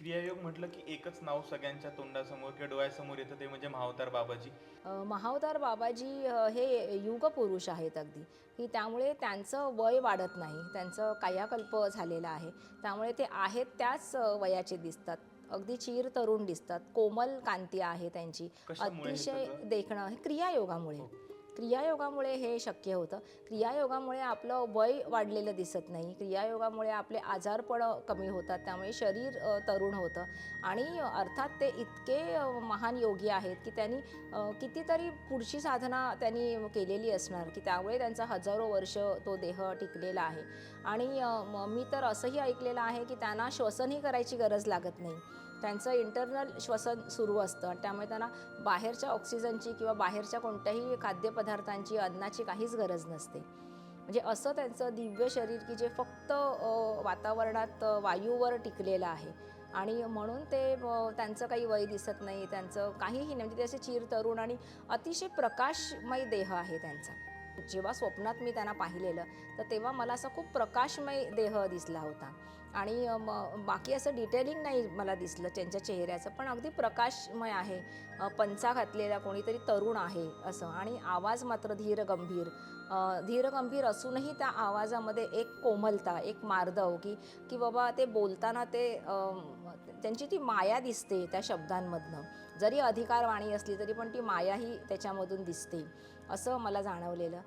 क्रियायोग म्हटलं की एकच नाव सगळ्यांच्या तोंडासमोर किंवा डोळ्यासमोर येतं ते म्हणजे महावतार बाबाजी. महावतार बाबाजी अ, हे युगपुरुष आहेत अगदी. की त्यामुळे त्यांचं वय वाढत नाही त्यांचं कायाकल्प झालेला आहे. त्यामुळे ते आहेत त्याच अ, वयाचे दिसतात. अगदी चीर तरुण दिसतात. कोमल कांती आहे त्यांची. कशामुळे हे अतिशय सगळं? देखणं हे क्रियायोगामुळे. क्रियायोगामुळे हे शक्य होतं. क्रियायोगामुळे आपलं वय वाढलेलं दिसत नाही. क्रियायोगामुळे आपले आजारपण कमी होतात. त्यामुळे शरीर तरुण होतं. आणि अर्थात ते इतके महान योगी आहेत की त्यांनी कितीतरी पुढची साधना त्यांनी केलेली असणार की त्यामुळे त्यांचा हजारो वर्ष तो देह टिकलेला आहे. आणि म- मी तर असंही ऐकलेलं आहे की त्यांना श्वसनही करायची गरज लागत नाही. त्यांचं इंटरनल श्वसन सुरू असतं. आणि त्यामुळे त्यांना बाहेरच्या ऑक्सिजनची किंवा बाहेरच्या कोणत्याही खाद्यपदार्थांची अन्नाची काहीच गरज नसते. म्हणजे असं त्यांचं दिव्य शरीर की जे फक्त वातावरणात वायूवर टिकलेलं आहे. आणि म्हणून ते त्यांचं काही वय दिसत नाही त्यांचं काहीही नाही. म्हणजे ते असे चिर तरुण आणि अतिशय प्रकाशमय देह आहे त्यांचा. जेव्हा स्वप्नात मी त्यांना पाहिलेलं तर तेव्हा मला असा खूप प्रकाशमय देह दिसला होता. आणि बाकी असं डिटेलिंग नाही मला दिसलं त्यांच्या चेहऱ्याचं पण अगदी प्रकाशमय आहे. पंचा घातलेला कोणीतरी तरुण आहे असं आणि आवाज मात्र धीर गंभीर. धीर गंभीर असूनही त्या आवाजामध्ये एक कोमलता एक मार्दव की की बाबा ते बोलताना ते त्यांची ती माया दिसते त्या शब्दांमधनं. जरी अधिकारवाणी असली तरी पण ती मायाही त्याच्यामधून दिसते असं मला जाणवलेलं.